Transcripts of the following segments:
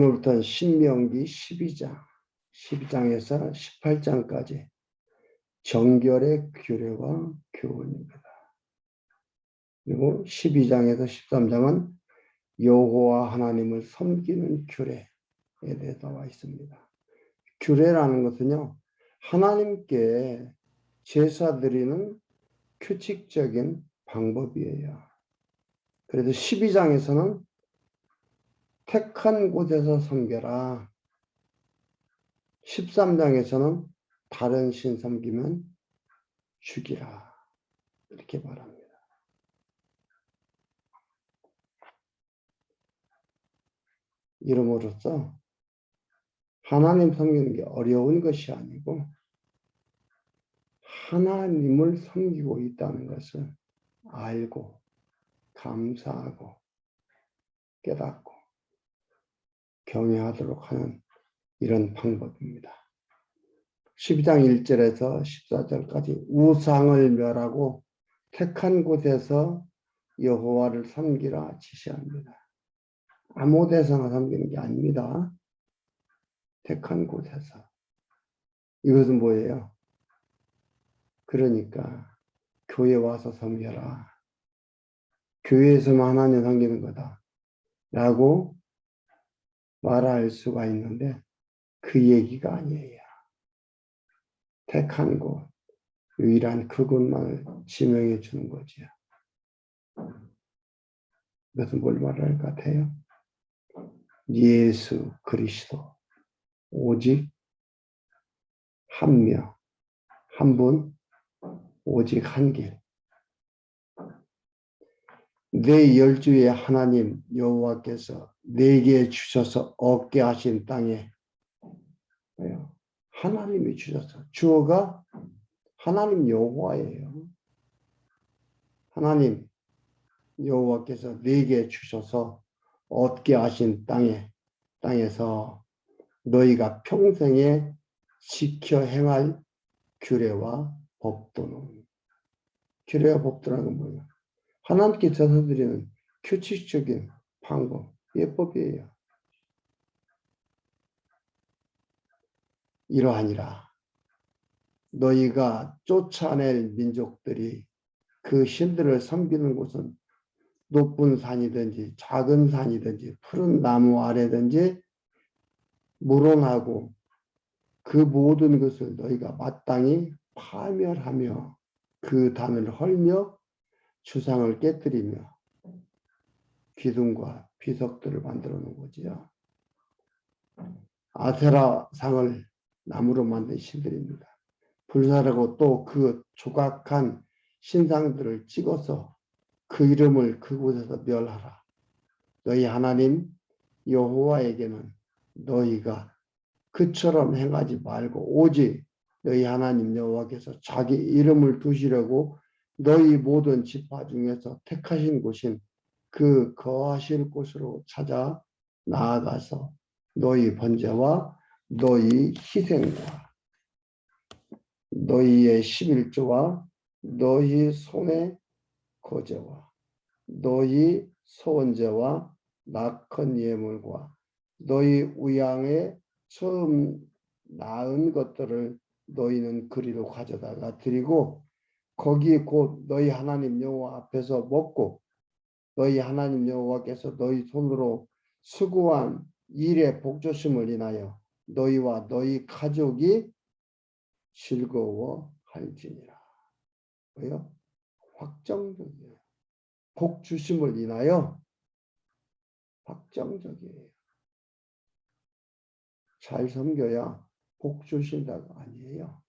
오늘부터는 신명기 12장, 12장에서 18장까지 정결의 규례와 교훈입니다. 그리고 12장에서 13장은 여호와 하나님을 섬기는 규례에 대해 나와 있습니다. 규례라는 것은요, 하나님께 제사 드리는 규칙적인 방법이에요. 그래서 12장에서는 택한 곳에서 섬겨라. 13장에서는 다른 신 섬기면 죽이라. 이렇게 말합니다. 이름으로써 하나님 섬기는 게 어려운 것이 아니고 하나님을 섬기고 있다는 것을 알고 감사하고 깨닫고 경외하도록 하는 이런 방법입니다. 12장 1절에서 14절까지 우상을 멸하고 택한 곳에서 여호와를 섬기라 지시합니다. 아무 데서나 섬기는 게 아닙니다. 택한 곳에서. 이것은 뭐예요? 그러니까 교회 와서 섬겨라. 교회에서만 하나님 섬기는 거다. 라고 말할 수가 있는데 그 얘기가 아니에요. 택한 곳, 유일한 그곳만을 지명해 주는 거지요. 이것은 뭘 말할 것 같아요? 예수 그리스도 오직 한 명, 한 분, 오직 한 길. 내 열주의 하나님 여호와께서 내게 주셔서 얻게 하신 땅에? 하나님이 주셔서 주어가 하나님 여호와예요. 하나님 여호와께서 내게 주셔서 얻게 하신 땅에 땅에서 너희가 평생에 지켜 행할 규례와 법도는 규례와 법도라는 건 뭐예요? 하나님께 전해드리는 규칙적인 방법, 예법이에요. 이러하니라. 너희가 쫓아낼 민족들이 그 신들을 섬기는 곳은 높은 산이든지 작은 산이든지 푸른 나무 아래든지 물론하고 그 모든 것을 너희가 마땅히 파멸하며 그 단을 헐며 주상을 깨뜨리며 기둥과 비석들을 만들어 놓은 거지요. 아세라 상을 나무로 만든 신들입니다. 불사르고 또 그 조각한 신상들을 찍어서 그 이름을 그곳에서 멸하라. 너희 하나님 여호와에게는 너희가 그처럼 행하지 말고 오직 너희 하나님 여호와께서 자기 이름을 두시려고 너희 모든 지파 중에서 택하신 곳인 그 거하실 곳으로 찾아 나아가서 너희 번제와 너희 희생과 너희의 11조와 너희 손의 거제와 너희 소원제와 낙헌 예물과 너희 우양의 처음 낳은 것들을 너희는 그리로 가져다가 드리고 거기 곧 너희 하나님 여호와 앞에서 먹고 너희 하나님 여호와께서 너희 손으로 수고한 일의 복조심을 인하여 너희와 너희 가족이 즐거워할지니라. 뭐요? 확정적이에요. 복 주심을 인하여 확정적이에요. 잘 섬겨야 복 주신다가 아니에요.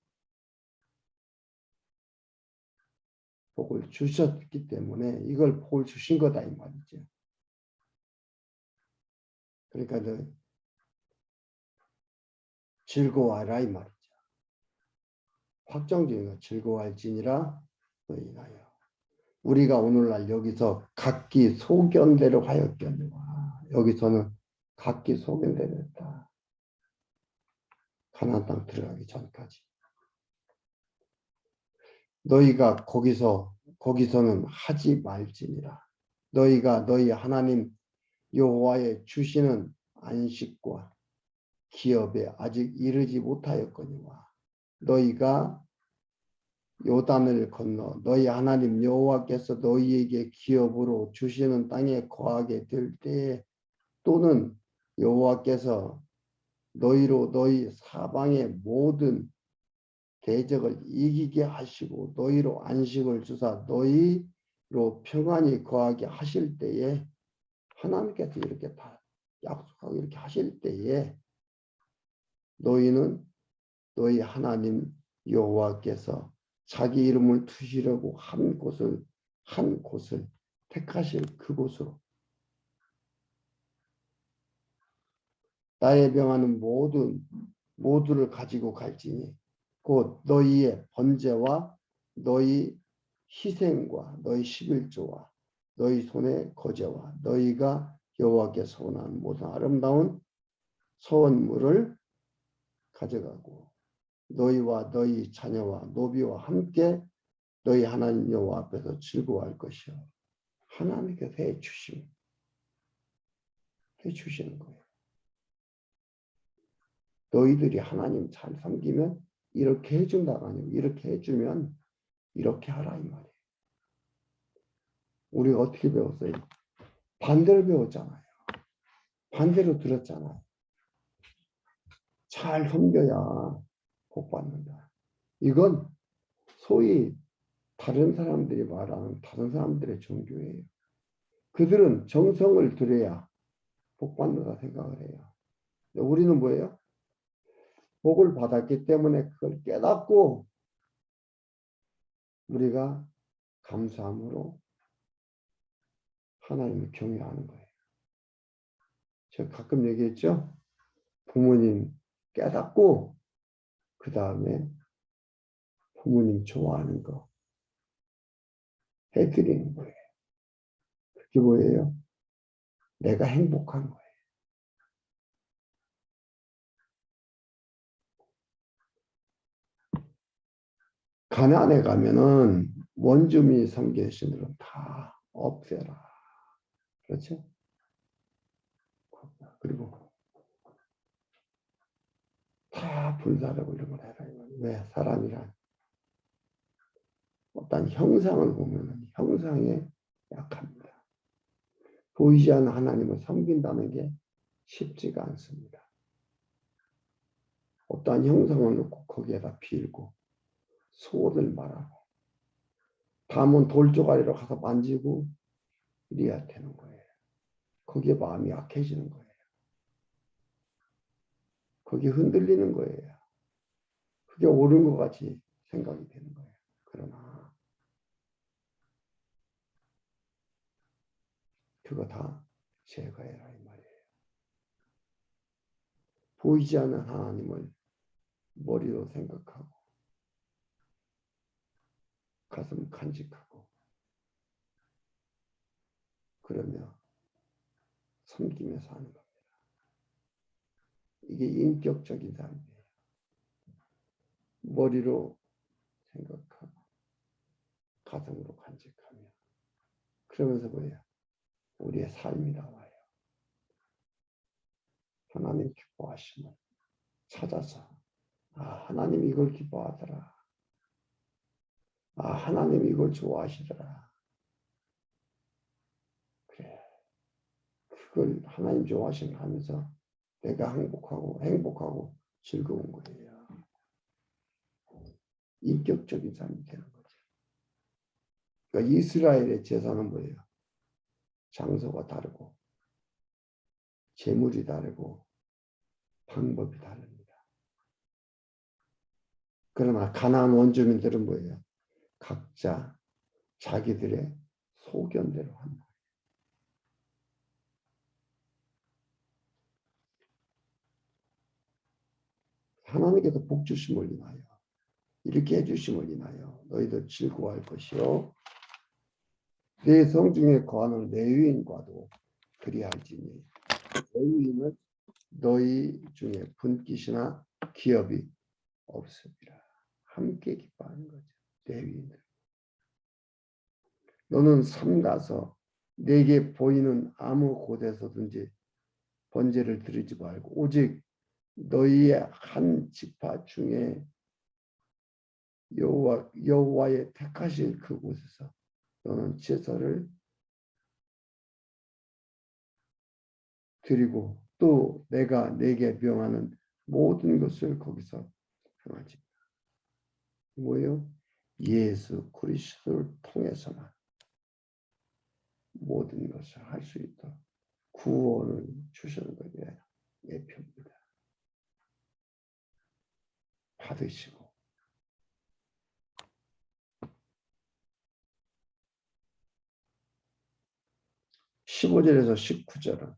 복을 주셨기 때문에 이걸 복을 주신 거다 이 말이죠. 그러니까 너 즐거워하라 이 말이죠. 확정적인 거 즐거워할지니라 너희나요. 우리가 오늘날 여기서 각기 소견대로 하였겠노라. 여기서는 각기 소견대로 했다. 가나안 땅 들어가기 전까지. 너희가 거기서 거기서는 하지 말지니라. 너희가 너희 하나님 여호와의 주시는 안식과 기업에 아직 이르지 못하였거니와 너희가 요단을 건너 너희 하나님 여호와께서 너희에게 기업으로 주시는 땅에 거하게 될 때에 또는 여호와께서 너희로 너희 사방의 모든 대적을 이기게 하시고 너희로 안식을 주사 너희로 평안히 거하게 하실 때에 하나님께서 이렇게 다 약속하고 이렇게 하실 때에 너희는 너희 하나님 여호와께서 자기 이름을 두시려고 한 곳을 한 곳을 택하실 그곳으로. 나의 명하는 모든 모두를 가지고 갈지니 곧 너희의 번제와 너희 희생과 너희 십일조와 너희 손의 거제와 너희가 여호와께 소원한 모든 아름다운 소원물을 가져가고 너희와 너희 자녀와 노비와 함께 너희 하나님 여호와 앞에서 즐거워할 것이요 하나님께서 해 주심 해 주시는 거예요. 너희들이 하나님 잘 섬기면 이렇게 해준다가 아니고 이렇게 해주면 이렇게 하라 이 말이에요. 우리가 어떻게 배웠어요? 반대로 배웠잖아요. 반대로 들었잖아요. 잘 섬겨야 복 받는다. 이건 소위 다른 사람들이 말하는 다른 사람들의 종교예요. 그들은 정성을 들여야 복 받는다 생각을 해요. 우리는 뭐예요? 복을 받았기 때문에 그걸 깨닫고 우리가 감사함으로 하나님을 경외하는 거예요. 제가 가끔 얘기했죠. 부모님 깨닫고 그 다음에 부모님 좋아하는 거 해드리는 거예요. 그게 뭐예요? 내가 행복한 거예요. 가나안에 가면은 원주민이 섬기는 신들은 다 없애라. 그렇죠? 그리고 다 불사르고 이런 걸 해라. 왜? 사람이란 어떤 형상을 보면 형상에 약합니다. 보이지 않는 하나님을 섬긴다는 게 쉽지가 않습니다. 어떠한 형상을 놓고 거기에다 빌고 소를 말하고 밤은 돌조가리로 가서 만지고 이래야 되는 거예요. 거기에 마음이 약해지는 거예요. 거기 흔들리는 거예요. 그게 옳은 것 같이 생각이 되는 거예요. 그러나 그거 다 제거해라 이 말이에요. 보이지 않는 하나님을 머리로 생각하고 가슴 간직하고 그러며 섬기며 사는 겁니다. 이게 인격적인 삶이에요. 머리로 생각하고 가슴으로 간직하며 그러면서 뭐예요? 우리의 삶이 나와요. 하나님 기뻐하심을 찾아서 아 하나님 이걸 기뻐하더라. 아 하나님 이걸 좋아하시더라. 그래 그걸 하나님 좋아하시는 하면서 내가 행복하고 행복하고 즐거운 거예요. 인격적인 삶이 되는 거죠. 그러니까 이스라엘의 제사는 뭐예요? 장소가 다르고 재물이 다르고 방법이 다릅니다. 그러나 가나안 원주민들은 뭐예요? 각자 자기들의 소견대로 한다. 하나님께서 복 주심을 인하여 이렇게 해 주심을 인하여 너희들 즐거워할 것이요 내 성중에 거하는 레위인과도 그리할지니 레위인은 너희 중에 분깃이나 기업이 없습니다. 함께 기뻐하는 거죠. 레위인들. 너는 삼가서 내게 보이는 아무 곳에서든지 번제를 드리지 말고 오직 너희의 한 지파 중에 여호와 여호와의 택하신 그곳에서 너는 제사를 드리고 또 내가 내게 명하는 모든 것을 거기서 행하지. 뭐요? 예수 그리스도를 통해서만 모든 것을 할 수 있도록 구원을 주시는 것에 예표입니다. 받으시고 15절에서 19절은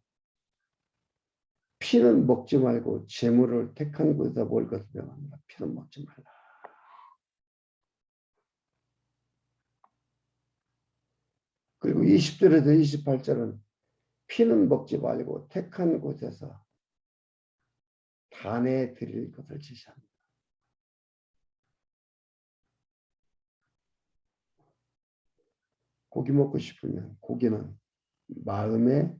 피는 먹지 말고 재물을 택한 곳에서 먹을 것을 명합니다. 피는 먹지 말라. 그리고 20절에서 28절은 피는 먹지 말고 택한 곳에서 단에 드릴 것을 지시합니다. 고기 먹고 싶으면 고기는 마음에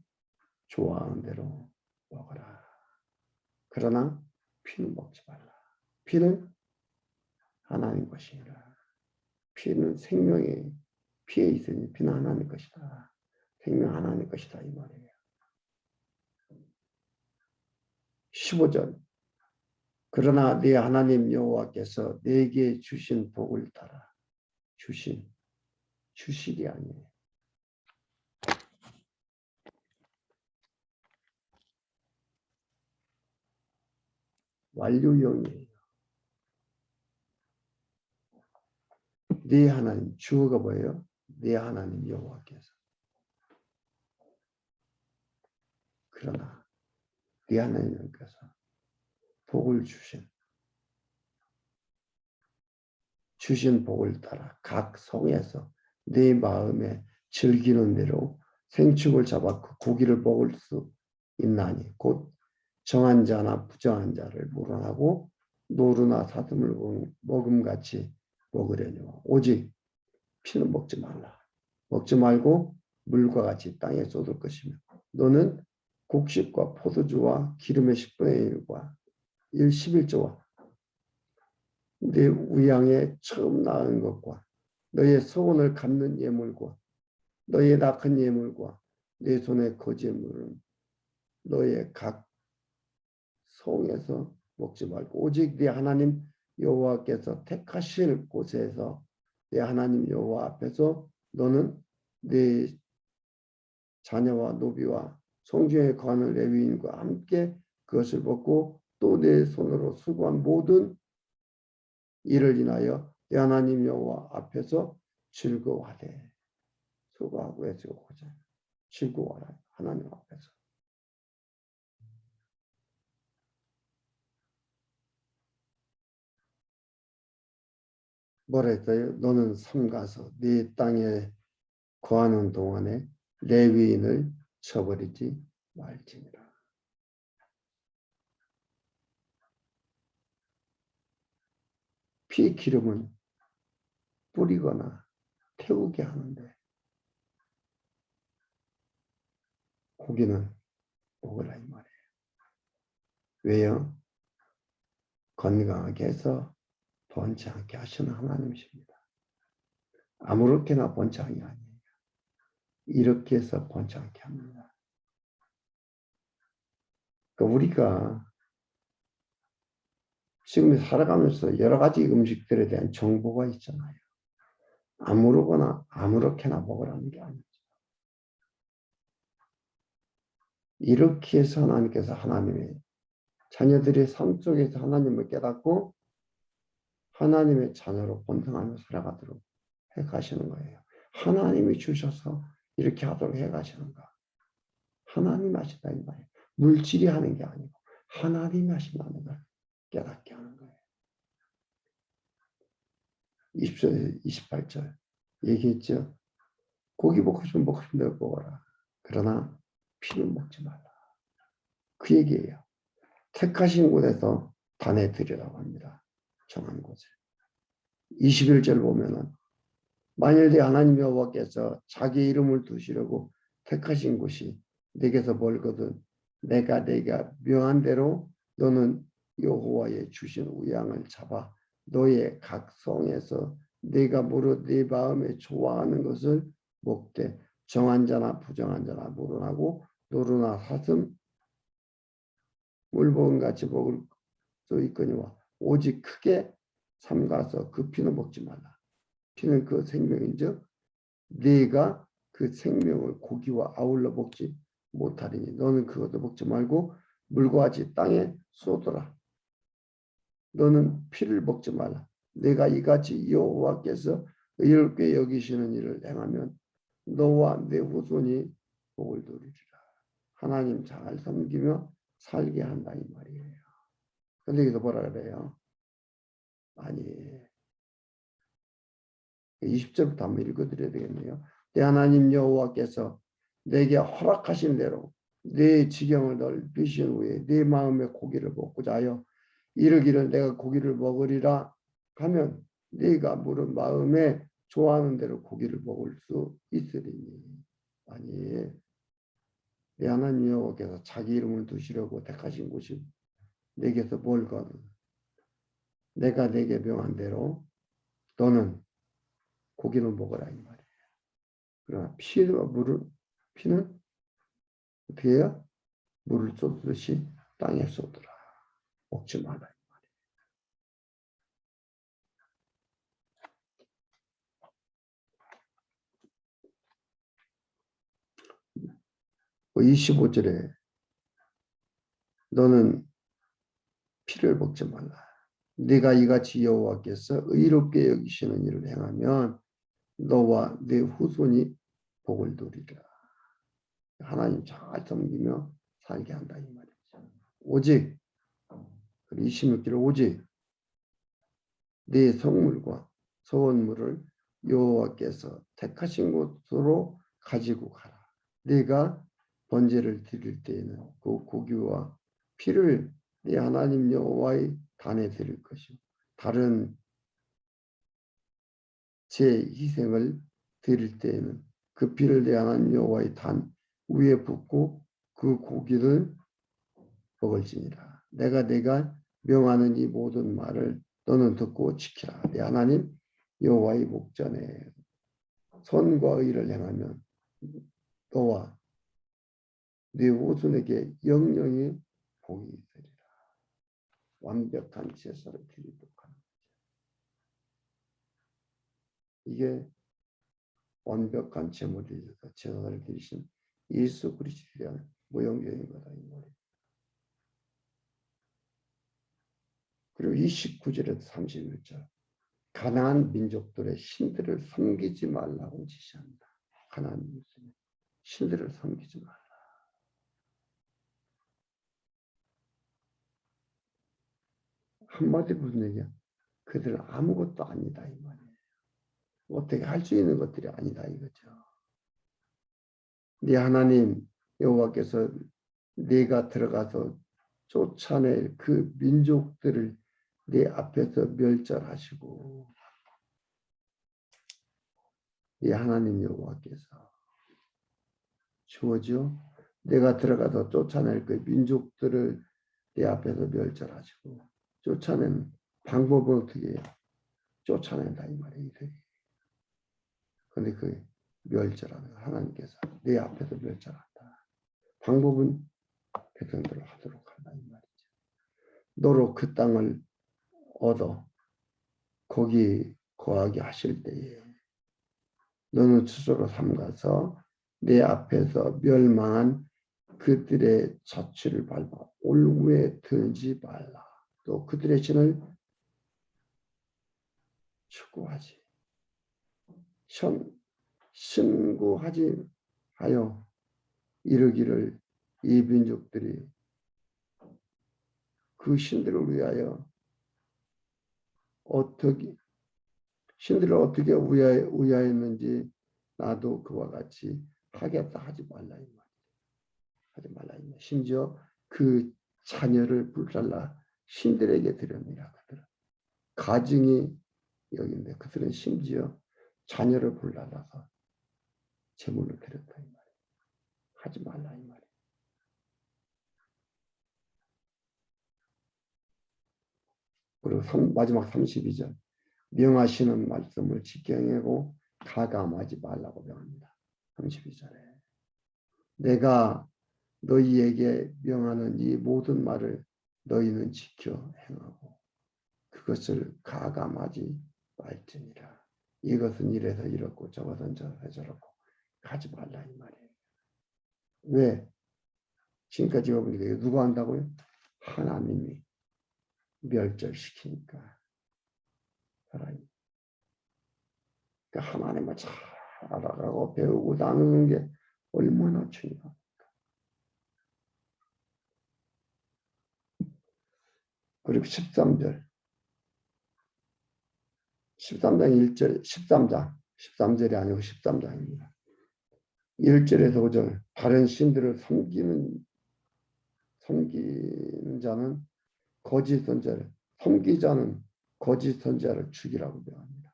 좋아하는 대로 먹어라. 그러나 피는 먹지 말라. 피는 하나님 것이라. 피는 생명의 피에 있으니 피는 하나님 것이다. 생명 하나님 것이다 이 말이에요. 15절 그러나 네 하나님 여호와께서 내게 주신 복을 따라 주신 주실이 아니에요. 완료형이에요. 네 하나님 주어가 뭐예요? 네 하나님 여호와께서. 그러나 네 하나님께서 복을 주신 주신 복을 따라 각 성에서 네 마음에 즐기는 대로 생축을 잡아 그 고기를 먹을 수 있나니 곧 정한 자나 부정한 자를 물어나고 노루나 사슴을 먹음같이 먹으려니와 오직 피는 먹지 말라. 먹지 말고 물과 같이 땅에 쏟을 것이며 너는 곡식과 포도주와 기름의 10분의 1과 1, 11조와 내 우양에 처음 낳은 것과 너의 소원을 갚는 예물과 너의 낙한 예물과 내 손의 거제물은 너의 각 성에서 먹지 말고 오직 네 하나님 여호와께서 택하실 곳에서 내 하나님 여호와 앞에서 너는 네 자녀와 노비와 성중에 거하는 레위인과 함께 그것을 먹고 또 내 손으로 수고한 모든 일을 인하여 내 하나님 여호와 앞에서 즐거워하되 수고하고 애쓰고 고자. 즐거워하라. 하나님 앞에서 했어요? 너는 삼가서 네 땅에 거하는 동안에 레위인을 쳐버리지 말지니라. 피 기름은 뿌리거나 태우게 하는데 고기는 먹으라 이 말이에요. 왜요? 건강하게 해서 번치 않게 하시는 하나님이십니다. 아무렇게나 번창이 아니에요. 이렇게 해서 번창케 합니다. 그러니까 우리가 지금 살아가면서 여러 가지 음식들에 대한 정보가 있잖아요. 아무렇거나 아무렇게나 먹으라는 게 아니죠. 이렇게 해서 하나님께서 하나님의 자녀들의 삶 속에서 하나님을 깨닫고 하나님의 자녀로 본성하며 살아가도록 해 가시는 거예요. 하나님이 주셔서 이렇게 하도록 해 가시는가. 하나님 하신다 이 말이에요. 물질이 하는 게 아니고 하나님이 하신다는 걸 깨닫게 하는 거예요. 20절, 28절 얘기했죠. 고기 먹고 싶으면 먹고 싶은 대로 먹어라. 그러나 피는 먹지 말라. 그 얘기예요. 택하신 곳에서 단에 드리라고 합니다. 정한 곳에. 21절 보면은 만일 내 하나님 여호와께서 자기 이름을 두시려고 택하신 곳이 내게서 멀거든 내가 내가 명한 대로 너는 여호와의 주신 우양을 잡아 너의 각 성에서 내가 무릇 네 마음에 좋아하는 것을 먹되 정한 자나 부정한 자나 물어나고 노루나 사슴 물범 같이 먹을 수 있거니와 오직 크게 삼가서 그 피는 먹지 말라. 피는 그 생명인즉 네가 그 생명을 고기와 아울러 먹지 못하리니 너는 그것도 먹지 말고 물과 같이 땅에 쏟아라. 너는 피를 먹지 말라. 내가 이같이 여호와께서 의롭게 여기시는 일을 행하면 너와 내 후손이 복을 누리리라. 하나님 잘 섬기며 살게 한다 이 말이에요. 여기서 뭐라 그래요? 아니 20절부터 한번 읽어드려야 되겠네요. 내 하나님 여호와께서 내게 허락하신 대로 내 지경을 넓히신 후에 내 마음의 고기를 먹고자 하여 이르기를 내가 고기를 먹으리라 하면 네가 물은 마음에 좋아하는 대로 고기를 먹을 수 있으리니 아니 내 하나님 여호와께서 자기 이름을 두시려고 택하신 곳이 내게서 멀거든 내가 내게 명한 대로 너는 고기는 먹어라 이 말이에요. 그러나 피와 물을 피는 어떻게 해요? 물을 쏟듯이 땅에 쏟더라. 먹지 마라 이 말이에요. 25절에 너는 피를 먹지 말라. 네가 이같이 여호와께서 의롭게 여기시는 일을 행하면 너와 네 후손이 복을 누리리라. 하나님 잘 섬기며 살게 한다 이 말이죠. 오직 26절 오직 네 성물과 소원물을 여호와께서 택하신 곳으로 가지고 가라. 네가 번제를 드릴 때에는 그 고기와 피를 네 하나님 여호와의 단에 드릴 것이고 다른 제 희생을 드릴 때에는 그 피를 내 하나님 여호와의 단 위에 붓고 그 고기를 먹을지니라. 내가 내가 명하는 이 모든 말을 너는 듣고 지키라. 내 하나님 여호와의 목전에 선과 의를 행하면 너와 네 후손에게 영영이 복이 있으리라. 완벽한 제사를 드리도록 하는 거죠. 이게 완벽한 제물이 제사를 드리신 예수 그리스도에 대한 모형적인 거다 이 말이에요. 그리고 29절에서 31절 가나안 민족들의 신들을 섬기지 말라고 지시한다. 가나안 민족의 신들을 섬기지 말라. 한마디 무슨 얘기야? 그들은 아무것도 아니다 이 말이에요. 어떻게 할 수 있는 것들이 아니다 이거죠. 네 하나님 여호와께서 네가 들어가서 쫓아낼 그 민족들을 네 앞에서 멸절하시고 네 하나님 여호와께서 주어죠. 내가 들어가서 쫓아낼 그 민족들을 네 앞에서 멸절하시고 쫓아낸 방법은 어떻게 해요? 쫓아낸다 이 말이에요. 그런데 그 멸절하는 하나님께서 내 앞에서 멸절한다. 방법은 백성들을 하도록 한다 이 말이죠. 너로 그 땅을 얻어 거기 거하게 하실 때에 너는 스스로 삼가서 내 앞에서 멸망한 그들의 자취를 밟아 올무에 들지 말라. 또 그들의 신을 추구하지. 션, 신구하지 하여 이르기를 이 민족들이 그 신들을 위하여 어떻게 신들을 어떻게 위하였는지 나도 그와 같이 하겠다 하지 말라 이 말. 하지 말라 이 말. 심지어 그 자녀를 불살라 신들에게 드렸느니라 그들은 가증이 여기인데 그들은 심지어 자녀를 불러다가 제물을 드렸다 이 말이에요. 하지 말라 이 말이에요. 그리고 3, 마지막 32절 명하시는 말씀을 직경하고 가감하지 말라고 명합니다. 32절에 내가 너희에게 명하는 이 모든 말을 너희는 지켜 행하고 그것을 가감하지 말지니라. 이것은 이래서 이렇고 저것은 저렇고 가지 말라 이 말이에요. 왜? 지금까지 보니까 누가 한다고요? 하나님이 멸절시키니까 하나님. 그러니까 하나님을 잘 알아가고 배우고 나누는 게 얼마나 중요합니까? 그리고 13절 13장 1절 13장 13절이 아니고 13장입니다. 1절에서 5절 다른 신들을 섬기는 섬기는 자는 거짓 선자를 섬기자는 거짓 선자를 죽이라고 명합니다.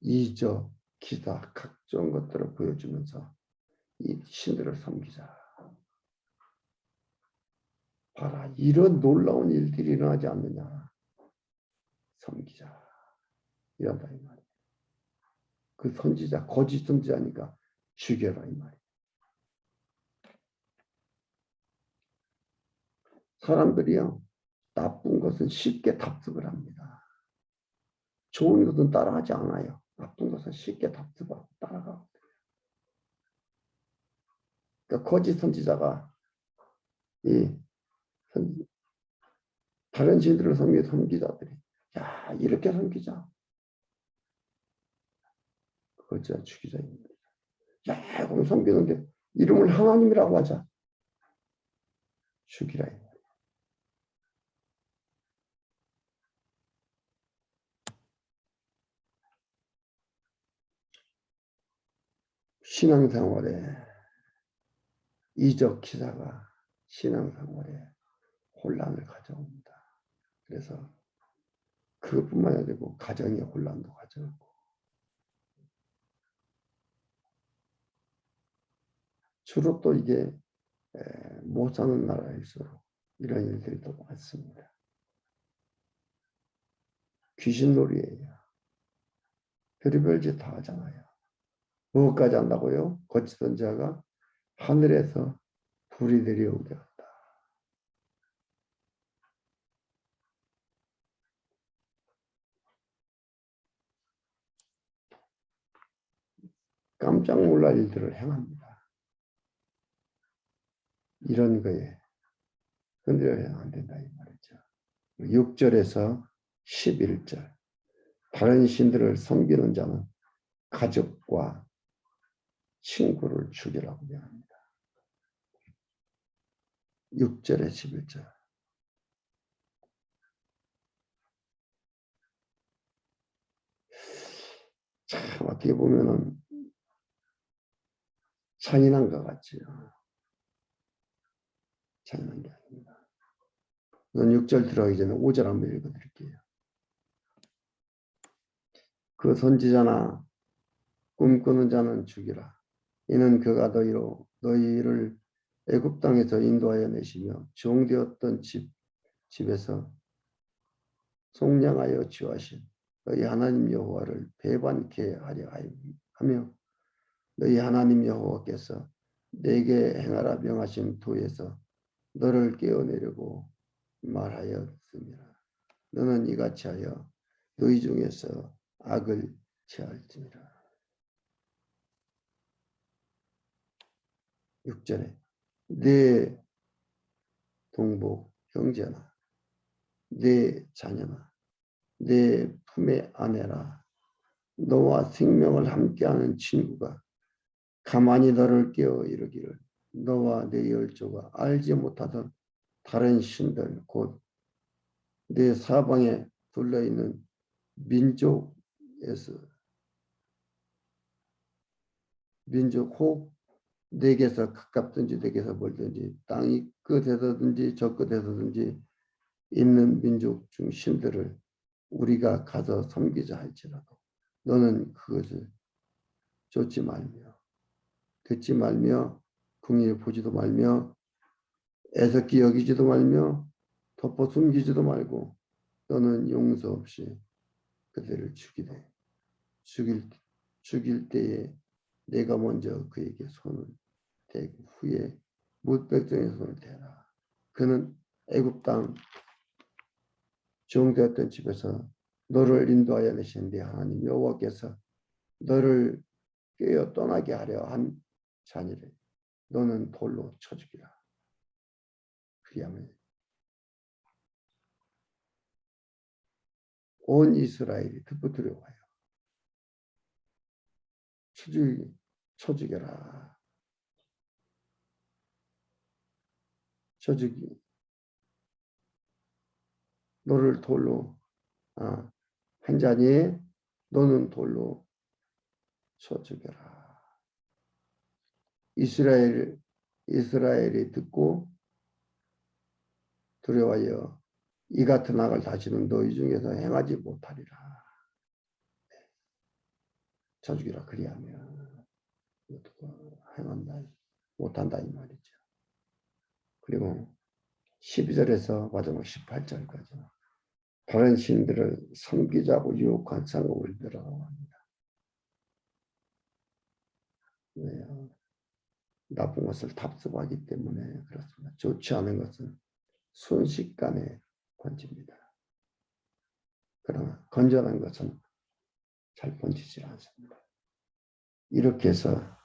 이적, 기사, 각종 것들을 보여주면서 이 신들을 섬기자. 봐라, 이런 놀라운 일들이 일어나지 않느냐. 섬기자. 이런다 이 말이에요. 그 선지자, 거짓 선지자니까 죽여라 이 말이에요. 사람들이요, 나쁜 것은 쉽게 답습을 합니다. 좋은 것은 따라하지 않아요. 나쁜 것은 쉽게 답습하고 따라가고. 그러니까 거짓 선지자가 이 선- 다른 신들을 섬기 섬기자들이 야 이렇게 섬기자. 거짓 죽이자입니다. 야 그럼 섬기는데 이름을 하나님이라고 하자. 죽이라. 신앙생활에 이적 기사가 신앙생활에 혼란을 가져옵니다. 그래서 그것뿐만 아니고 가정의 혼란도 가져오고 주로 또 이게 에, 못 사는 나라일수록 이런 일들이 더 많습니다. 귀신놀이예요. 별의별 짓 다 하잖아요. 무엇까지 한다고요? 거짓 선자가 하늘에서 불이 내려오게 한다. 깜짝 놀랄 일들을 행합니다. 이런 거에 흔들려야 안 된다 이 말이죠. 6절에서 11절 다른 신들을 섬기는 자는 가족과 친구를 죽이라고 명합니다. 6절에 11절 참 어떻게 보면은 잔인한 것 같지요. 잔인한 게 아닙니다. 넌 6절 들어가기 전에 5절 한번 읽어드릴게요. 그 선지자나 꿈꾸는 자는 죽이라. 이는 그가 너희로 너희를 애굽 땅에서 인도하여 내시며 종되었던 집 집에서 속량하여 지하신 너희 하나님 여호와를 배반케 하려 하며 너희 하나님 여호와께서 내게 행하라 명하신 도에서 너를 깨어내려고 말하였습니다. 너는 이같이 하여 너희 중에서 악을 취할지니라. 6절에 내 동복 형제나 내 자녀나 내 품의 아내라 너와 생명을 함께하는 친구가 가만히 너를 깨어 이르기를 너와 내 열조가 알지 못하던 다른 신들 곧 내 사방에 둘러 있는 민족에서 민족 혹 내게서 가깝든지 내게서 멀든지 땅이 끝에서든지 저 끝에서든지 있는 민족 중 신들을 우리가 가서 섬기자 할지라도 너는 그것을 쫓지 말며 듣지 말며 궁일 보지도 말며 애석히 여기지도 말며 덮어 숨기지도 말고 너는 용서 없이 그들을 죽이되 죽일 죽일 때에 내가 먼저 그에게 손을 대고 후에 못 백성의 손을 대라. 그는 애굽 땅 종되었던 집에서 너를 인도하여 내신 네 하나님 여호와께서 너를 깨어 떠나게 하려 한 자니를 너는 돌로 쳐 죽이라. 그리하면 온 이스라엘이 듣고 두려워하여 쳐 죽이 쳐 죽여라. 쳐 죽이 너를 돌로 아, 한 자니 너는 돌로 쳐 죽여라. 이스라엘 이스라엘이 듣고 두려워하여 이 같은 악을 다시는 너희 중에서 행하지 못하리라. 쳐 죽이라 그리하면 행한다 못한다 이 말이죠. 그리고 12절에서 마지막 18절까지 다른 신들을 섬기자고 유혹한 상업을 들어가고 합니다. 왜요? 나쁜 것을 답습하기 때문에 그렇습니다. 좋지 않은 것은 순식간에 번집니다. 그러나 건전한 것은 잘 번지지 않습니다. 이렇게 해서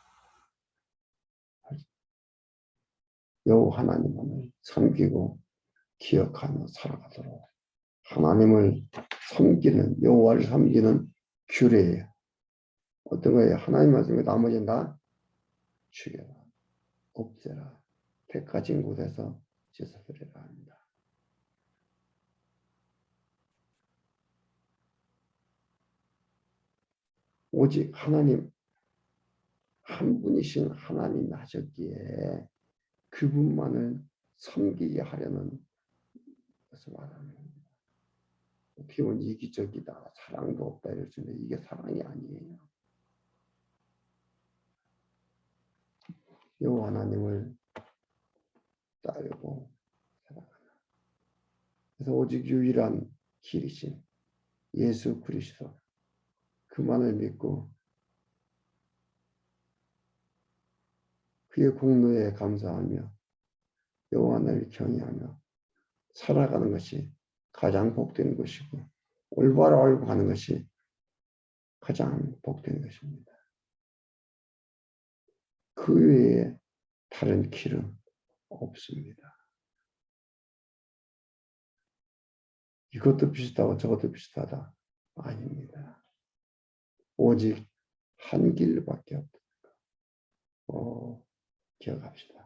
여호 하나님을 섬기고 기억하며 살아가도록 하나님을 섬기는 여호와를 섬기는 규례예요. 어떤 거예요? 하나님 말씀에 나머지는 다 죽여라, 없애라, 백가진 곳에서 씻어버리라 합니다. 오직 하나님 한 분이신 하나님이 하셨기에 그분만을 섬기게 하려는 것을 말하는 겁니다. 어떻게 이기적이다, 사랑도 없다 이럴 수 있는데 이게 사랑이 아니에요. 여호와 하나님을 따르고 살아가는 그래서 오직 유일한 길이신 예수 그리스도 그만을 믿고 그의 공로에 감사하며 여호와 하나님을 경외하며 살아가는 것이 가장 복된 것이고 올바로 알고 가는 것이 가장 복된 것입니다. 그 외에 다른 길은 없습니다. 이것도 비슷하고 저것도 비슷하다. 아닙니다. 오직 한 길밖에 없다. 어, 기억합시다.